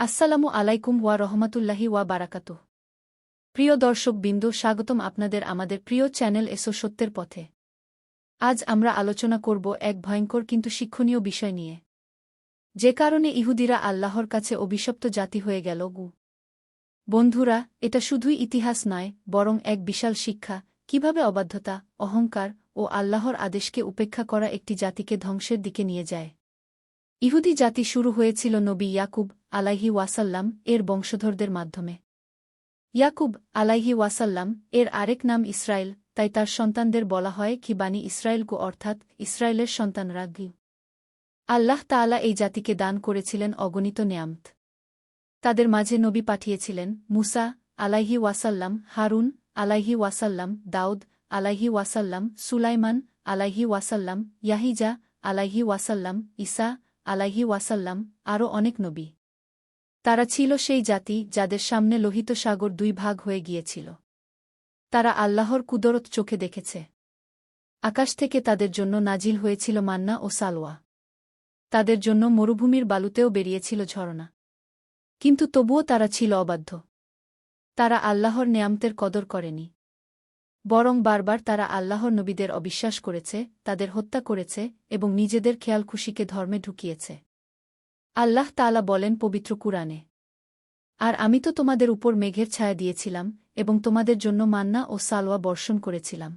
আসসালামু আলাইকুম ওয়া রহমাতুল্লাহি ওয়া বারাকাত প্রিয় দর্শক বিন্দু, স্বাগতম আপনাদের আমাদের প্রিয় চ্যানেল এসো সত্যের পথে। আজ আমরা আলোচনা করব এক ভয়ঙ্কর কিন্তু শিক্ষণীয় বিষয় নিয়ে। যে কারণে ইহুদিরা আল্লাহর কাছে অভিশপ্ত জাতি হয়ে গেল গু। বন্ধুরা, এটা শুধুই ইতিহাস নয়, বরং এক বিশাল শিক্ষা, কীভাবে অবাধ্যতা, অহংকার ও আল্লাহর আদেশকে উপেক্ষা করা একটি জাতিকে ধ্বংসের দিকে নিয়ে যায়। ইহুদি জাতি শুরু হয়েছিল নবী ইয়াকুব আলাইহি ওয়াসাল্লাম এর বংশধরদের মাধ্যমে। ইয়াকুব আলাইহি ওয়াসাল্লাম এর আরেক নাম ইসরায়েল, তাই তার সন্তানদের বলা হয় কি বানি ইসরায়েলকু অর্থাৎ ইসরায়েলের সন্তানরা গিউ আল্লাহ তাআলা এই জাতিকে দান করেছিলেন অগণিত নেয়ামত। তাদের মাঝে নবী পাঠিয়েছিলেন মুসা আলাইহি ওয়াসাল্লাম, হারুন আলাইহি ওয়াসাল্লাম, দাউদ আলাইহি ওয়াসাল্লাম, সুলাইমান আলাইহি ওয়াসাল্লাম, ইয়াহিজা আলাইহি ওয়াসাল্লাম, ঈসা আলাইহি ওয়াসাল্লাম, আরও অনেক নবী। তারা ছিল সেই জাতি যাদের সামনে লোহিত সাগর দুই ভাগ হয়ে গিয়েছিল। তারা আল্লাহর কুদরত চোখে দেখেছে। আকাশ থেকে তাদের জন্য নাজিল হয়েছিল মান্না ও সালোয়া। তাদের জন্য মরুভূমির বালুতেও বেরিয়েছিল ঝরনা। কিন্তু তবুও তারা ছিল অবাধ্য। তারা আল্লাহর নেয়ামতের কদর করেনি। বরং বারবার তারা আল্লাহর নবীদের অবিশ্বাস করেছে, তাদের হত্যা করেছে এবং নিজেদের খেয়াল খুশিকে ধর্মে ঢুকিয়েছে। আল্লাহ তালা বলেন, পবিত্র কুরআনে, আর আমি তো তোমাদের উপর মেঘের ছায়া দিয়েছিলাম এবং তোমাদের জন্য মান্না ও সালোয়া বর্ষণ করেছিলাম।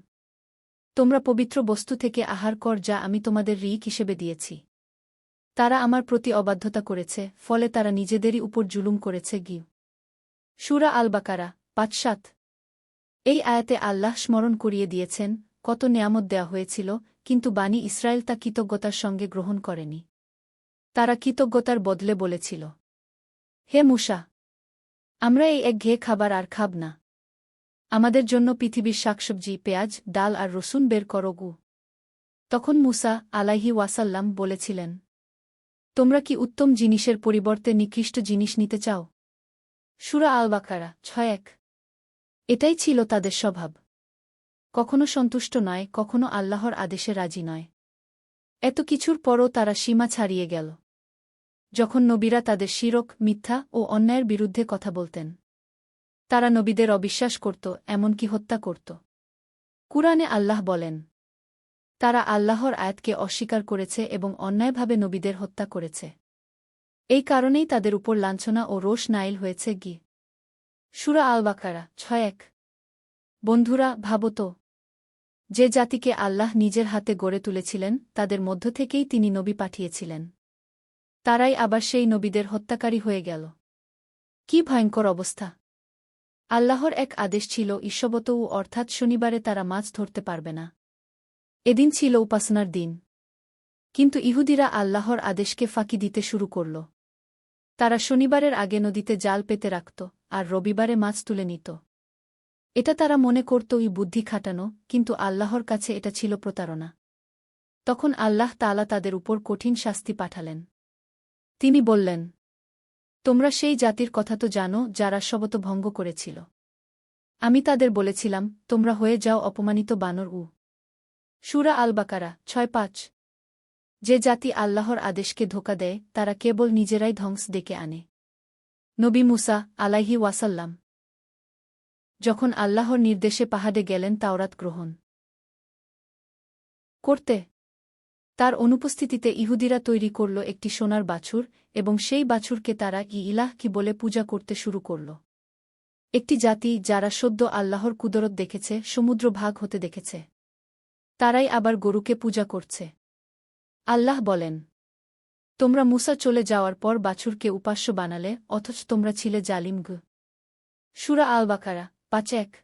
তোমরা পবিত্র বস্তু থেকে আহার কর যা আমি তোমাদের রিক হিসেবে দিয়েছি। তারা আমার প্রতি অবাধ্যতা করেছে, ফলে তারা নিজেদেরই উপর জুলুম করেছে। গিউ সুরা আল বাকারা পাঁচসাত এই আয়াতে আল্লাহ স্মরণ করিয়ে দিয়েছেন, কত নেয়ামত দেয়া হয়েছিল, কিন্তু বাণী ইসরায়েল তা কৃতজ্ঞতার সঙ্গে গ্রহণ করেনি। তারা কৃতজ্ঞতার বদলে বলেছিল, হে মুসা, আমরা এই এক ঘেয়ে খাবার আর খাব না। আমাদের জন্য পৃথিবীর শাকসবজি, পেঁয়াজ, ডাল আর রসুন বের করো গু। তখন মুসা আলাইহি ওয়াসাল্লাম বলেছিলেন, তোমরা কি উত্তম জিনিসের পরিবর্তে নিকৃষ্ট জিনিস নিতে চাও? সুরা আল বাকারা ছয় এক। এটাই ছিল তাদের স্বভাব। কখনো সন্তুষ্ট নয়, কখনো আল্লাহর আদেশে রাজি নয়। এত কিছুর পরও তারা সীমা ছাড়িয়ে গেল। যখন নবীরা তাদের শিরক, মিথ্যা ও অন্যায়ের বিরুদ্ধে কথা বলতেন। তারা নবীদের অবিশ্বাস করত, এমনকি হত্যা করত। কুরআনে আল্লাহ বলেন, তারা আল্লাহর আয়াতকে অস্বীকার করেছে এবং অন্যায়ভাবে নবীদের হত্যা করেছে। এই কারণেই তাদের উপর লাঞ্ছনা ও রোষ নাইল হয়েছে গি। সুরা আল বাকারা ছয় এক। বন্ধুরা ভাবত যে জাতিকে আল্লাহ নিজের হাতে গড়ে তুলেছিলেন, তাদের মধ্য থেকেই তিনি নবী পাঠিয়েছিলেন। তারাই আবার সেই নবীদের হত্যাকারী হয়ে গেল। কি ভয়ঙ্কর অবস্থা! আল্লাহর এক আদেশ ছিল ঈশ্ববত ও অর্থাৎ শনিবারে তারা মাছ ধরতে পারবে না। এদিন ছিল উপাসনার দিন। কিন্তু ইহুদিরা আল্লাহর আদেশকে ফাঁকি দিতে শুরু করল। তারা শনিবারের আগে নদীতে জাল পেতে রাখত। আর রবিবারে মাছ তুলে নিত। এটা তারা মনে করত ওই বুদ্ধি খাটানো, কিন্তু আল্লাহর কাছে এটা ছিল প্রতারণা। তখন আল্লাহ তালা তাদের উপর কঠিন শাস্তি পাঠালেন। তিনি বললেন, তোমরা সেই জাতির কথা তো জানো, যারা শবত ভঙ্গ করেছিল। আমি তাদের বলেছিলাম, তোমরা হয়ে যাও অপমানিত বানর উ। সুরা আল বাকারা ছয় পাঁচ। যে জাতি আল্লাহর আদেশকে ধোকা দেয়, তারা কেবল নিজেরাই ধ্বংস ডেকে আনে। নবী মুসা আলাইহি ওয়াসাল্লাম। যখন আল্লাহর নির্দেশে পাহাড়ে গেলেন তাওরাত গ্রহণ। করতে। তার অনুপস্থিতিতে ইহুদিরা তৈরি করল একটি সোনার বাছুর এবং সেই বাছুরকে তারা ই ইলাহ কি বলে পূজা করতে শুরু করল। একটি জাতি যারা সদ্য আল্লাহর কুদরত দেখেছে, সমুদ্র ভাগ হতে দেখেছে। তারাই আবার গরুকে পূজা করছে। আল্লাহ বলেন তোমরা মুসা চলে যাওয়ার পর বাছুরকে উপাস্য বানালে, অথচ তোমরা ছিলে জালিম গু। সুরা আল বাকারা পাঁচ এক।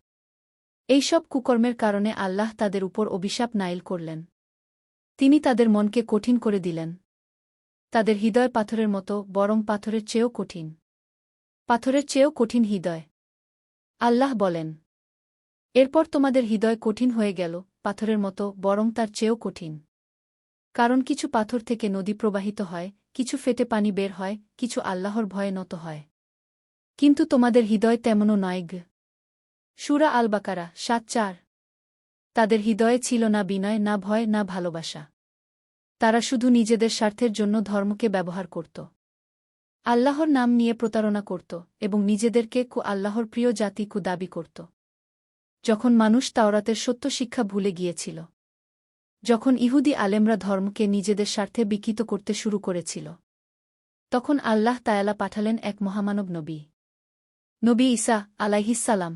এইসব কুকর্মের কারণে আল্লাহ তাদের উপর অভিশাপ নাইল করলেন। তিনি তাদের মনকে কঠিন করে দিলেন। তাদের হৃদয় পাথরের মতো, বরং পাথরের চেয়েও কঠিন। পাথরের চেয়েও কঠিন হৃদয়। আল্লাহ বলেন, এরপর তোমাদের হৃদয় কঠিন হয়ে গেল, পাথরের মতো, বরং তার চেয়েও কঠিন। কারণ কিছু পাথর থেকে নদী প্রবাহিত হয়, কিছু ফেটে পানি বের হয়, কিছু আল্লাহর ভয়ে নত হয়। কিন্তু তোমাদের হৃদয় তেমনও নয় গ। সুরা আল বাকারা সাত, চার। তাদের হৃদয়ে ছিল না বিনয়, না ভয়, না ভালোবাসা। তারা শুধু নিজেদের স্বার্থের জন্য ধর্মকে ব্যবহার করত। আল্লাহর নাম নিয়ে প্রতারণা করত এবং নিজেদেরকে কু আল্লাহর প্রিয় জাতি কু দাবি করত। যখন মানুষ তাওরাতের সত্য শিক্ষা ভুলে গিয়েছিল। যখন ইহুদি আলেমরা ধর্মকে নিজেদের স্বার্থে বিকৃত করতে শুরু করেছিল। তখন আল্লাহ তায়ালা পাঠালেন এক মহামানব নবী। নবী ঈসা আলাইহিসালাম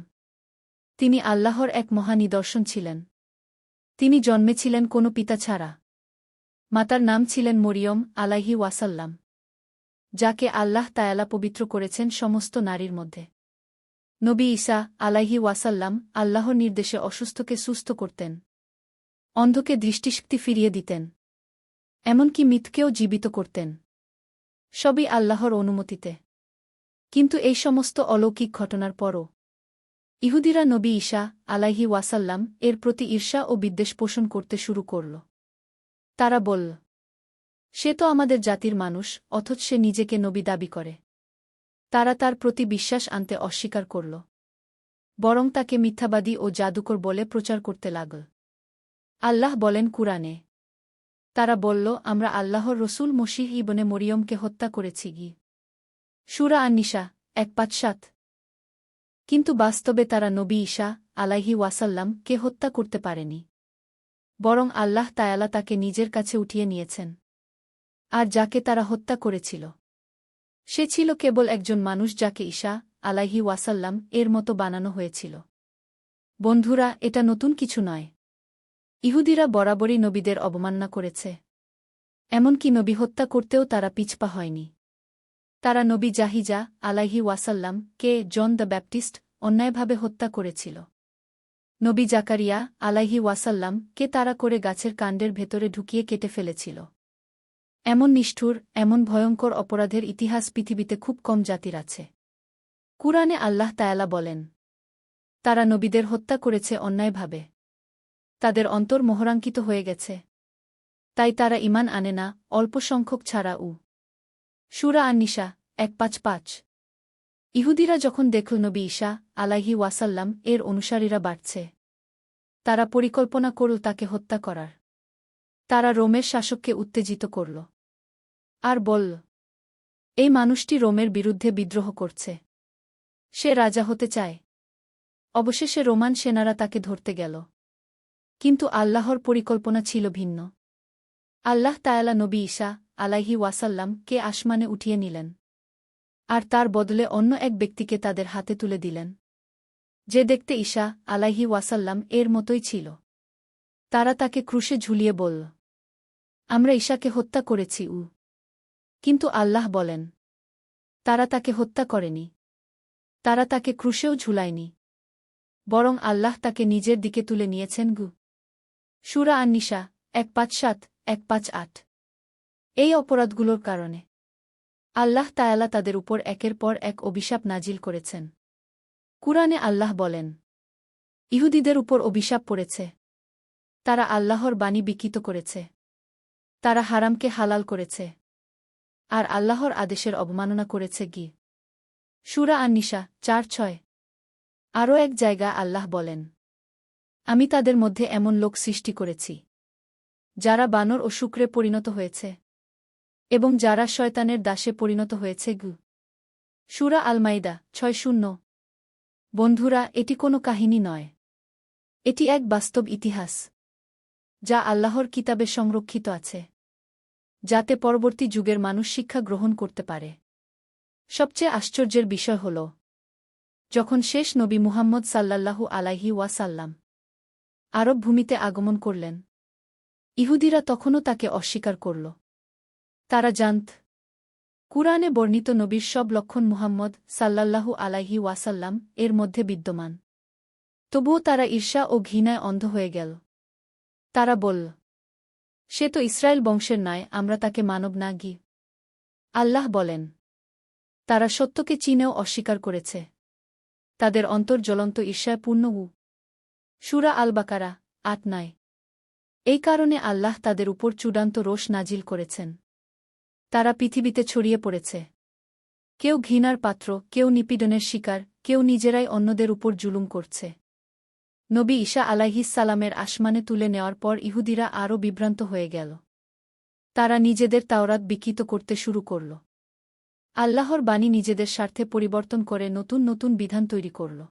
তিনি আল্লাহর এক মহানিদর্শন ছিলেন। তিনি জন্মেছিলেন কোনো পিতা ছাড়া। মাতার নাম ছিলেন মরিয়ম আলাইহি ওয়াসাল্লাম, যাকে আল্লাহ তায়ালা পবিত্র করেছেন সমস্ত নারীর মধ্যে। নবী ঈসা আলাইহি ওয়াসাল্লাম আল্লাহর নির্দেশে অসুস্থকে সুস্থ করতেন। অন্ধকে দৃষ্টিশক্তি ফিরিয়ে দিতেন। এমনকি মিথকেও জীবিত করতেন। সবই আল্লাহর অনুমতিতে। কিন্তু এই সমস্ত অলৌকিক ঘটনার পরও ইহুদিরা নবী ঈশা আলাইহি ওয়াসাল্লাম এর প্রতি ঈর্ষা ও বিদ্বেষ পোষণ করতে শুরু করল। তারা বলল, সে তো আমাদের জাতির মানুষ, অথচ সে নিজেকে নবী দাবি করে। তারা তার প্রতি বিশ্বাস আনতে অস্বীকার করল, বরং তাকে মিথ্যাবাদী ও জাদুকর বলে প্রচার করতে লাগল। আল্লাহ বলেন কুরআনে। তারা বলল, আমরা আল্লাহর রসুল মসিহ ইবনে মরিয়মকে হত্যা করেছি গি। সুরা আন্নিশা এক পাঁচ সাত। কিন্তু বাস্তবে তারা নবী ঈশা আলাইহি ওয়াসাল্লাম কে হত্যা করতে পারেনি। বরং আল্লাহ তায়ালা তাকে নিজের কাছে উঠিয়ে নিয়েছেন। আর যাকে তারা হত্যা করেছিল। সে ছিল কেবল একজন মানুষ যাকে ঈশা আলাইহি ওয়াসাল্লাম এর মতো বানানো হয়েছিল। বন্ধুরা, এটা নতুন কিছু নয়। ইহুদিরা বরাবরই নবীদের অবমাননা করেছে। এমনকি নবী হত্যা করতেও তারা পিছপা হয়নি। তারা নবী জাহিজা আলাইহি ওয়াসাল্লাম কে জন দ্য ব্যাপটিস্ট অন্যায়ভাবে হত্যা করেছিল। নবী জাকারিয়া আলাইহি ওয়াসাল্লাম কে তারা করে গাছের কাণ্ডের ভেতরে ঢুকিয়ে কেটে ফেলেছিল। এমন নিষ্ঠুর, এমন ভয়ঙ্কর অপরাধের ইতিহাস পৃথিবীতে খুব কম জাতির আছে। কুরআনে আল্লাহ তায়ালা বলেন, তারা নবীদের হত্যা করেছে অন্যায়ভাবে। তাদের অন্তর মোহরাঙ্কিত হয়ে গেছে। তাই তারা ইমান আনে না, অল্প সংখ্যক ছাড়া উ। সুরা আন্নিশা এক পাঁচ পাঁচ। ইহুদিরা যখন দেখল নবী ঈশা আলাহি ওয়াসাল্লাম এর অনুসারীরা বাড়ছে। তারা পরিকল্পনা করল তাকে হত্যা করার। তারা রোমের শাসককে উত্তেজিত করল। আর বলল, এই মানুষটি রোমের বিরুদ্ধে বিদ্রোহ করছে। সে রাজা হতে চায়। অবশেষে রোমান সেনারা তাকে ধরতে গেল। কিন্তু আল্লাহর পরিকল্পনা ছিল ভিন্ন। আল্লাহ তায়ালা নবী ঈশা আলাইহি ওয়াসাল্লাম কে আসমানে উঠিয়ে নিলেন। আর তার বদলে অন্য এক ব্যক্তিকে তাদের হাতে তুলে দিলেন। যে দেখতে ঈশা আলাইহি ওয়াসাল্লাম এর মতোই ছিল। তারা তাকে ক্রুশে ঝুলিয়ে বলল, আমরা ঈশাকে হত্যা করেছি, উ। কিন্তু আল্লাহ বলেন, তারা তাকে হত্যা করেনি। তারা তাকে ক্রুশেও ঝুলায়নি। বরং আল্লাহ তাকে নিজের দিকে তুলে নিয়েছেন, গু। সুরা আন্নিশা এক পাঁচ সাত, এক পাঁচ আট। এই অপরাধগুলোর কারণে। আল্লাহ তায়ালা তাদের উপর একের পর এক অভিশাপ নাজিল করেছেন। কুরআনে আল্লাহ বলেন, ইহুদিদের উপর অভিশাপ পড়েছে। তারা আল্লাহর বাণী বিকৃত করেছে। তারা হারামকে হালাল করেছে। আর আল্লাহর আদেশের অবমাননা করেছে গি সুরা আন্নিশা চার ছয়। আরও এক জায়গা আল্লাহ বলেন আমি তাদের মধ্যে এমন লোক সৃষ্টি করেছি, যারা বানর ও শুক্রে পরিণত হয়েছে, এবং যারা শয়তানের দাসে পরিণত হয়েছে গু। সুরা আলমাইদা, ছয় শূন্য। বন্ধুরা, এটি কোনো কাহিনী নয়। এটি এক বাস্তব ইতিহাস, যা আল্লাহর কিতাবে সংরক্ষিত আছে, যাতে পরবর্তী যুগের মানুষ শিক্ষা গ্রহণ করতে পারে। সবচেয়ে আশ্চর্যের বিষয় হল, যখন শেষ নবী মুহাম্মদ সাল্লাল্লাহু আলাইহি ওয়াসাল্লাম আরব ভূমিতে আগমন করলেন। ইহুদিরা তখনও তাকে অস্বীকার করল। তারা জানত, কুরআনে বর্ণিত নবীর সব লক্ষণ মুহাম্মদ সাল্লাল্লাহু আলাইহি ওয়াসাল্লাম এর মধ্যে বিদ্যমান। তবুও তারা ঈর্ষা ও ঘৃণায় অন্ধ হয়ে গেল। তারা বলল, সে তো ইসরায়েল বংশের নয় আমরা তাকে মানব না গি আল্লাহ বলেন, তারা সত্যকে চীনেও অস্বীকার করেছে। তাদের অন্তর জ্বলন্ত ঈর্ষায় পূর্ণ সুরা আল বাকারা আট নয়। এই কারণে আল্লাহ তাদের উপর চূড়ান্ত রোষ নাজিল করেছেন। তারা পৃথিবীতে ছড়িয়ে পড়েছে। কেউ ঘৃণার পাত্র, কেউ নিপীড়নের শিকার, কেউ নিজেরাই অন্যদের উপর জুলুম করছে। নবী ঈশা সালামের আসমানে তুলে নেওয়ার পর ইহুদিরা আরও বিভ্রান্ত হয়ে গেল। তারা নিজেদের তাওরাত বিকৃত করতে শুরু করল। আল্লাহর বাণী নিজেদের স্বার্থে পরিবর্তন করে নতুন নতুন বিধান তৈরি করল।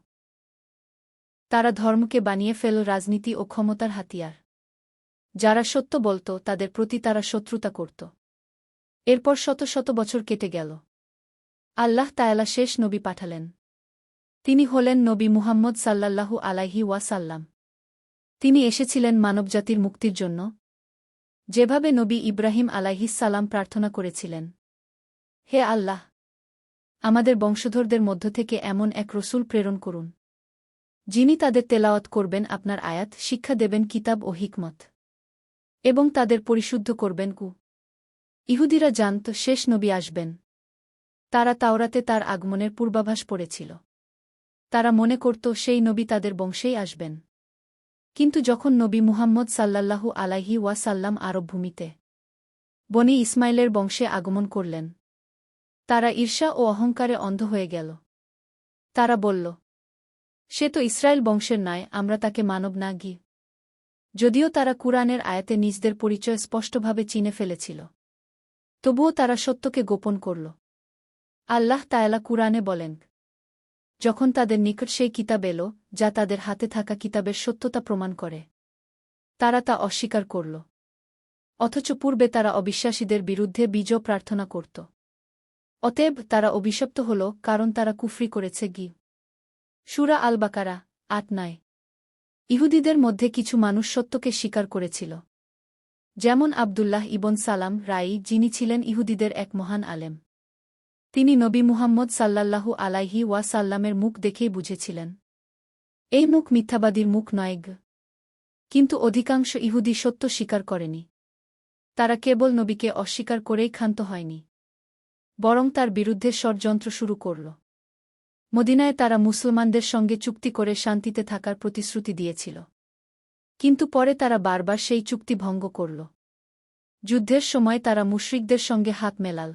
তারা ধর্মকে বানিয়ে ফেল রাজনীতি ও ক্ষমতার হাতিয়ার। যারা সত্য বলত, তাদের প্রতি তারা শত্রুতা করত। এরপর শত শত বছর কেটে গেল। আল্লাহ তায়ালা শেষ নবী পাঠালেন। তিনি হলেন নবী মুহাম্মদ সাল্লাল্লাহু আলাইহি ওয়াসাল্লাম। তিনি এসেছিলেন মানবজাতির মুক্তির জন্য। যেভাবে নবী ইব্রাহিম সালাম প্রার্থনা করেছিলেন। হে আল্লাহ, আমাদের বংশধরদের মধ্য থেকে এমন এক রসুল প্রেরণ করুন। যিনি তাদের তেলাওয়াত করবেন আপনার আয়াত, শিক্ষা দেবেন কিতাব ও হিকমত। এবং তাদের পরিশুদ্ধ করবেন কু ইহুদিরা জানত, শেষ নবী আসবেন। তারা তাওরাতে তার আগমনের পূর্বাভাস পড়েছিল। তারা মনে করত, সেই নবী তাদের বংশেই আসবেন। কিন্তু যখন নবী মুহাম্মদ সাল্লাল্লাহু আলাইহি ওয়াসাল্লাম আরব ভূমিতে বনি ইসমাইলের বংশে আগমন করলেন, তারা ঈর্ষা ও অহংকারে অন্ধ হয়ে গেল। তারা বলল সে তো ইসরায়েল বংশের নয় আমরা তাকে মানব না, গি। যদিও তারা কুরআনের আয়াতে নিজদের পরিচয় স্পষ্টভাবে চিনে ফেলেছিল। তবুও তারা সত্যকে গোপন করল। আল্লাহ তায়ালা কুরআনে বলেন, যখন তাদের নিকট সেই কিতাব এলো, যা তাদের হাতে থাকা কিতাবের সত্যতা প্রমাণ করে, তারা তা অস্বীকার করল। অথচ পূর্বে তারা অবিশ্বাসীদের বিরুদ্ধে বীজ প্রার্থনা করত। অতএব তারা অভিশপ্ত হল, কারণ তারা কুফরি করেছে, গি। সুরা আল বাকারা আট নয়। ইহুদিদের মধ্যে কিছু মানুষ সত্যকে স্বীকার করেছিল। যেমন আবদুল্লাহ ইবন সালাম রাই, যিনি ছিলেন ইহুদিদের এক মহান আলেম। তিনি নবী মুহাম্মদ সাল্লাল্লাহু আলাইহি ওয়া সাল্লামের মুখ দেখেই বুঝেছিলেন। এই মুখ মিথ্যাবাদীর মুখ নয় কিন্তু অধিকাংশ ইহুদি সত্য স্বীকার করেনি। তারা কেবল নবীকে অস্বীকার করেই ক্ষান্ত হয়নি। বরং তার বিরুদ্ধে ষড়যন্ত্র শুরু করল। মদিনায় তারা মুসলমানদের সঙ্গে চুক্তি করে শান্তিতে থাকার প্রতিশ্রুতি দিয়েছিল। কিন্তু পরে তারা বারবার সেই চুক্তি ভঙ্গ করল। যুদ্ধের সময় তারা মুশরিকদের সঙ্গে হাত মেলাল।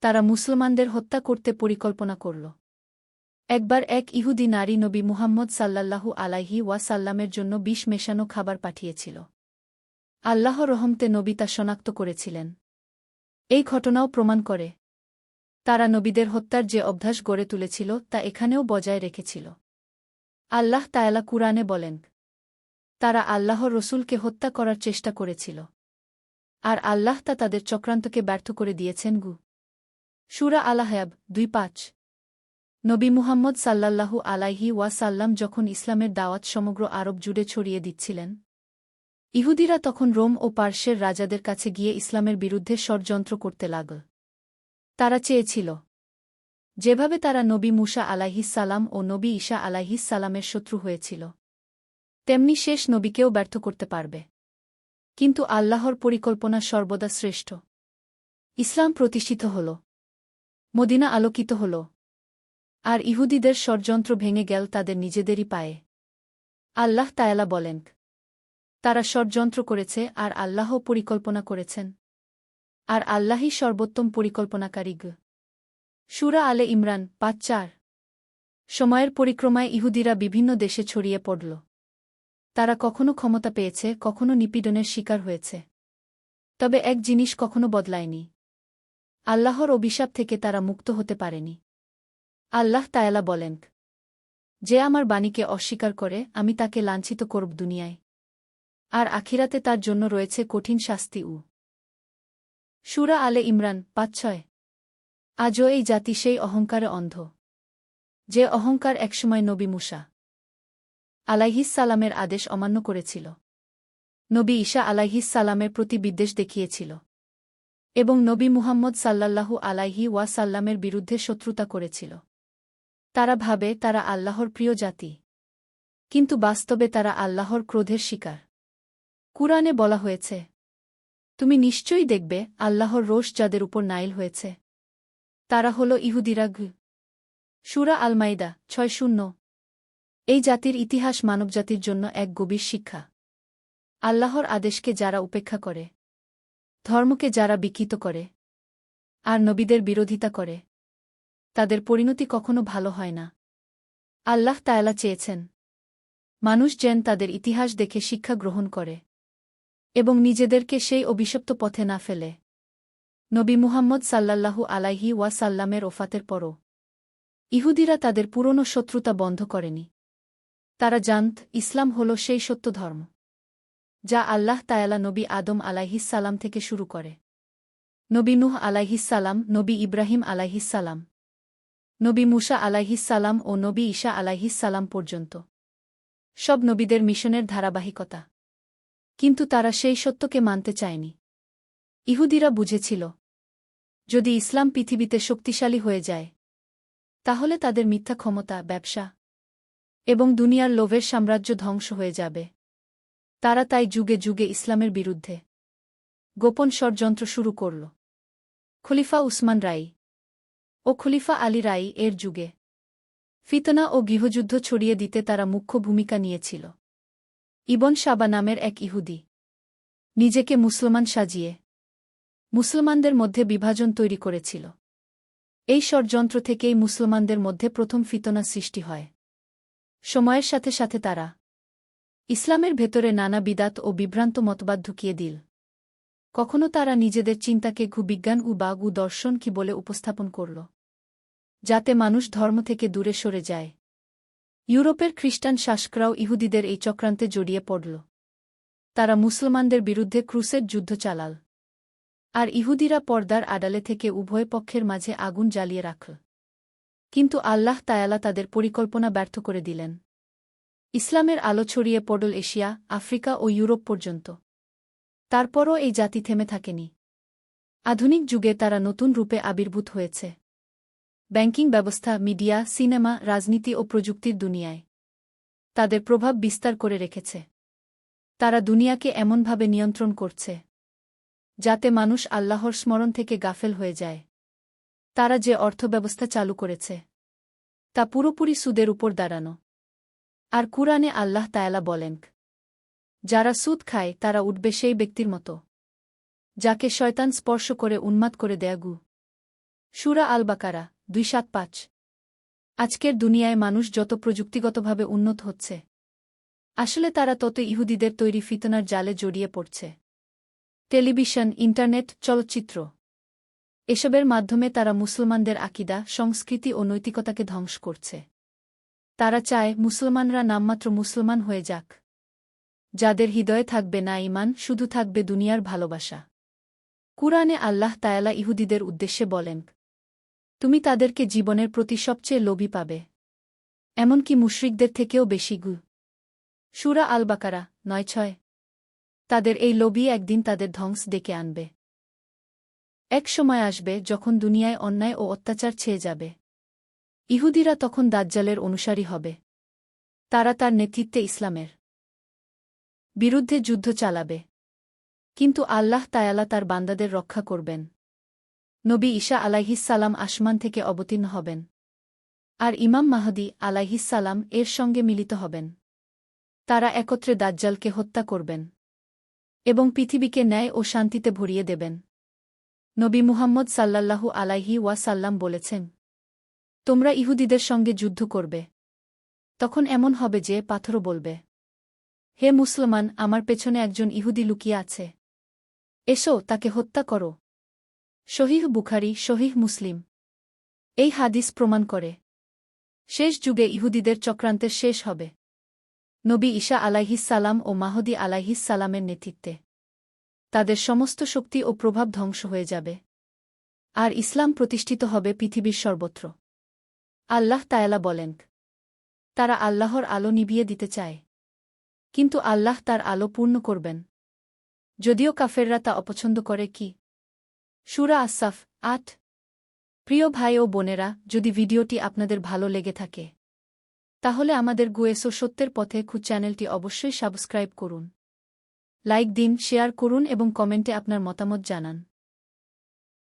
তারা মুসলমানদের হত্যা করতে পরিকল্পনা করল। একবার এক ইহুদি নারী নবী মুহাম্মদ সাল্লাল্লাহু আলাইহি ওয়াসাল্লামের জন্য বিষ মেশানো খাবার পাঠিয়েছিল। আল্লাহ রহমতে নবী তা শনাক্ত করেছিলেন। এই ঘটনাও প্রমাণ করে তারা নবীদের হত্যার যে অভ্যাস গড়ে তুলেছিল তা এখানেও বজায় রেখেছিল। আল্লাহ তায়ালা কুরআনে বলেন, তারা আল্লাহর রসুলকে হত্যা করার চেষ্টা করেছিল। আর আল্লাহ তা তাদের চক্রান্তকে ব্যর্থ করে দিয়েছেন গু। সুরা আলাহাব দুই পাঁচ। নবী মুহাম্মদ সাল্লাল্লাহু আলাইহি ওয়াসাল্লাম যখন ইসলামের দাওয়াত সমগ্র আরব জুড়ে ছড়িয়ে দিচ্ছিলেন, ইহুদিরা তখন রোম ও পার্শ্বের রাজাদের কাছে গিয়ে ইসলামের বিরুদ্ধে ষড়যন্ত্র করতে লাগল। তারা চেয়েছিল। যেভাবে তারা নবী মুসা আলাহিসাল্লাম ও নবী ঈশা আলাহিসাল্লামের শত্রু হয়েছিল, তেমনি শেষ নবীকেও ব্যর্থ করতে পারবে। কিন্তু আল্লাহর পরিকল্পনা সর্বদা শ্রেষ্ঠ। ইসলাম প্রতিষ্ঠিত হল, মদিনা আলোকিত হল, আর ইহুদিদের ষড়যন্ত্র ভেঙে গেল তাদের নিজেদেরই পায়ে। আল্লাহ তায়ালা বলেন, তারা ষড়যন্ত্র করেছে আর আল্লাহ পরিকল্পনা করেছেন। আর আল্লাহই সর্বোত্তম পরিকল্পনাকারী গ। সুরা আলে ইমরান, পাঁচ, চার। সময়ের পরিক্রমায় ইহুদিরা বিভিন্ন দেশে ছড়িয়ে পড়ল। তারা কখনো ক্ষমতা পেয়েছে, কখনো নিপীড়নের শিকার হয়েছে। তবে এক জিনিস কখনো বদলায়নি। আল্লাহর অভিশাপ থেকে তারা মুক্ত হতে পারেনি। আল্লাহ তায়ালা বলেন, যে আমার বাণীকে অস্বীকার করে, আমি তাকে লাঞ্ছিত করব দুনিয়ায়। আর আখিরাতে তার জন্য রয়েছে কঠিন শাস্তি উ। সুরা আলে ইমরান, পাঁচ ছয়। আজও এই জাতি সেই অহংকারে অন্ধ, যে অহংকার একসময় নবী মুসা আলাইহিসালামের আদেশ অমান্য করেছিল। নবী ঈশা আলাইহিসালামের প্রতি বিদ্বেষ দেখিয়েছিল এবং নবী মুহাম্মদ সাল্লাল্লাহু আলাইহি ওয়াসাল্লামের বিরুদ্ধে শত্রুতা করেছিল। তারা ভাবে তারা আল্লাহর প্রিয় জাতি, কিন্তু বাস্তবে তারা আল্লাহর ক্রোধের শিকার। কুরআনে বলা হয়েছে তুমি নিশ্চয়ই দেখবে আল্লাহর রোষ যাদের উপর নাইল হয়েছে। তারা হল ইহুদিরা ঘ সুরা আলমাইদা ছয় শূন্য এই জাতির ইতিহাস মানবজাতির জন্য এক গভীর শিক্ষা। আল্লাহর আদেশকে যারা উপেক্ষা করে, ধর্মকে যারা বিকৃত করে, আর নবীদের বিরোধিতা করে, তাদের পরিণতি কখনো ভালো হয় না। আল্লাহ তায়ালা চেয়েছেন, মানুষ যেন তাদের ইতিহাস দেখে শিক্ষা গ্রহণ করে। এবং নিজেদেরকে সেই অভিশপ্ত পথে না ফেলে। নবী মুহাম্মদ সাল্লাল্লাহু আলাইহি ওয়াসাল্লামের ওফাতের পরও। ইহুদিরা তাদের পুরনো শত্রুতা বন্ধ করেনি। তারা জানত, ইসলাম হল সেই সত্য ধর্ম, যা আল্লাহ তায়ালা নবী আদম আলাইহিসাল্লাম থেকে শুরু করে। নবী নুহ আলাইহিসাল্লাম নবী ইব্রাহিম আলাইহিসাল্লাম নবী মুসা আলাইহিসাল্লাম ও নবী ঈশা আলাইহিসাল্লাম পর্যন্ত। সব নবীদের মিশনের ধারাবাহিকতা। কিন্তু তারা সেই সত্যকে মানতে চায়নি। ইহুদিরা বুঝেছিল, যদি ইসলাম পৃথিবীতে শক্তিশালী হয়ে যায়, তাহলে তাদের মিথ্যা ক্ষমতা, ব্যবসা এবং দুনিয়ার লোভের সাম্রাজ্য ধ্বংস হয়ে যাবে। তারা তাই যুগে যুগে ইসলামের বিরুদ্ধে গোপন ষড়যন্ত্র শুরু করল। খলিফা উসমান রাই ও খলিফা আলী রাই এর যুগে ফিতনা ও গৃহযুদ্ধ ছড়িয়ে দিতে তারা মুখ্য ভূমিকা নিয়েছিল। ইবন সাবা নামের এক ইহুদি। নিজেকে মুসলমান সাজিয়ে। মুসলমানদের মধ্যে বিভাজন তৈরি করেছিল। এই ষড়যন্ত্র থেকেই মুসলমানদের মধ্যে প্রথম ফিতনা সৃষ্টি হয়। সময়ের সাথে সাথে তারা ইসলামের ভেতরে নানা বিদাত ও বিভ্রান্ত মতবাদ ঢুকিয়ে দিল। কখনো তারা নিজেদের চিন্তাকে ঘুবিজ্ঞান উ বাগ দর্শন কি বলে উপস্থাপন করল। যাতে মানুষ ধর্ম থেকে দূরে সরে যায়। ইউরোপের খ্রিস্টান শাসকরাও ইহুদিদের এই চক্রান্তে জড়িয়ে পড়ল। তারা মুসলমানদের বিরুদ্ধে ক্রুসের যুদ্ধ চালাল। আর ইহুদিরা পর্দার আড়ালে থেকে উভয় পক্ষের মাঝে আগুন জ্বালিয়ে রাখল। কিন্তু আল্লাহ তায়ালা তাদের পরিকল্পনা ব্যর্থ করে দিলেন। ইসলামের আলো ছড়িয়ে পড়ল এশিয়া, আফ্রিকা ও ইউরোপ পর্যন্ত। তারপরও এই জাতি থেমে থাকেনি। আধুনিক যুগে তারা নতুন রূপে আবির্ভূত হয়েছে। ব্যাংকিং ব্যবস্থা, মিডিয়া, সিনেমা, রাজনীতি ও প্রযুক্তির দুনিয়ায়। তাদের প্রভাব বিস্তার করে রেখেছে। তারা দুনিয়াকে এমনভাবে নিয়ন্ত্রণ করছে, যাতে মানুষ আল্লাহর স্মরণ থেকে গাফেল হয়ে যায়। তারা যে অর্থব্যবস্থা চালু করেছে, তা পুরোপুরি সুদের উপর দাঁড়ানো। আর কুরআনে আল্লাহ তায়ালা বলেন, যারা সুদ খায়, তারা উঠবে সেই ব্যক্তির মতো, যাকে শয়তান স্পর্শ করে উন্মাদ করে দেয়া গু। সুরা আল বাকারা দুই সাত পাঁচ। আজকের দুনিয়ায় মানুষ যত প্রযুক্তিগতভাবে উন্নত হচ্ছে, আসলে তারা তত ইহুদিদের তৈরি ফিতনার জালে জড়িয়ে পড়ছে। টেলিভিশন, ইন্টারনেট, চলচ্চিত্র, এসবের মাধ্যমে তারা মুসলমানদের আকিদা, সংস্কৃতি ও নৈতিকতাকে ধ্বংস করছে। তারা চায় মুসলমানরা নামমাত্র মুসলমান হয়ে যাক। যাদের হৃদয়ে থাকবে না ইমান শুধু থাকবে দুনিয়ার ভালোবাসা। কুরআনে আল্লাহ তায়ালা ইহুদিদের উদ্দেশ্যে বলেন তুমি তাদেরকে জীবনের প্রতি সবচেয়ে লোভী পাবে। এমনকি মুশরিকদের থেকেও বেশি গু। সুরা আল বাকারা নয় ছয়। তাদের এই লোভই একদিন তাদের ধ্বংস ডেকে আনবে। এক সময় আসবে যখন দুনিয়ায় অন্যায় ও অত্যাচার ছেয়ে যাবে। ইহুদিরা তখন দাজ্জালের অনুসারী হবে। তারা তার নেতৃত্বে ইসলামের বিরুদ্ধে যুদ্ধ চালাবে। কিন্তু আল্লাহ তায়ালা তার বান্দাদের রক্ষা করবেন। নবী ঈশা আলাইহিসাল্লাম আসমান থেকে অবতীর্ণ হবেন। আর ইমাম মাহদি আলাইহিসাল্লাম এর সঙ্গে মিলিত হবেন। তারা একত্রে দাজ্জালকে হত্যা করবেন এবং পৃথিবীকে ন্যায় ও শান্তিতে ভরিয়ে দেবেন। নবী মুহাম্মদ সাল্লাল্লাহু আলাইহি ওয়াসাল্লাম বলেছেন, তোমরা ইহুদিদের সঙ্গে যুদ্ধ করবে। তখন এমন হবে যে পাথরও বলবে, হে মুসলমান, আমার পেছনে একজন ইহুদি লুকিয়ে আছে। এসো, তাকে হত্যা করো। শহীহ বুখারি, শহীহ মুসলিম। এই হাদিস প্রমাণ করে, শেষ যুগে ইহুদিদের চক্রান্তের শেষ হবে। নবী ঈশা আলাইহিসাল্লাম ও মাহদি আলাইহিসাল্লামের নেতৃত্বে। তাদের সমস্ত শক্তি ও প্রভাব ধ্বংস হয়ে যাবে। আর ইসলাম প্রতিষ্ঠিত হবে পৃথিবীর সর্বত্র। আল্লাহ তায়ালা বলেন, তারা আল্লাহর আলো নিবিয়ে দিতে চায়। কিন্তু আল্লাহ তার আলো পূর্ণ করবেন। যদিও কাফেররা তা অপছন্দ করে কি? সুরা আসাফ আট। প্রিয় ভাই ও বোনেরা, যদি ভিডিওটি আপনাদের ভালো লেগে থাকে, তাহলে আমাদের গুয়েসো সত্যের পথে খু চ্যানেলটি অবশ্যই সাবস্ক্রাইব করুন। লাইক দিন, শেয়ার করুন এবং কমেন্টে আপনার মতামত জানান।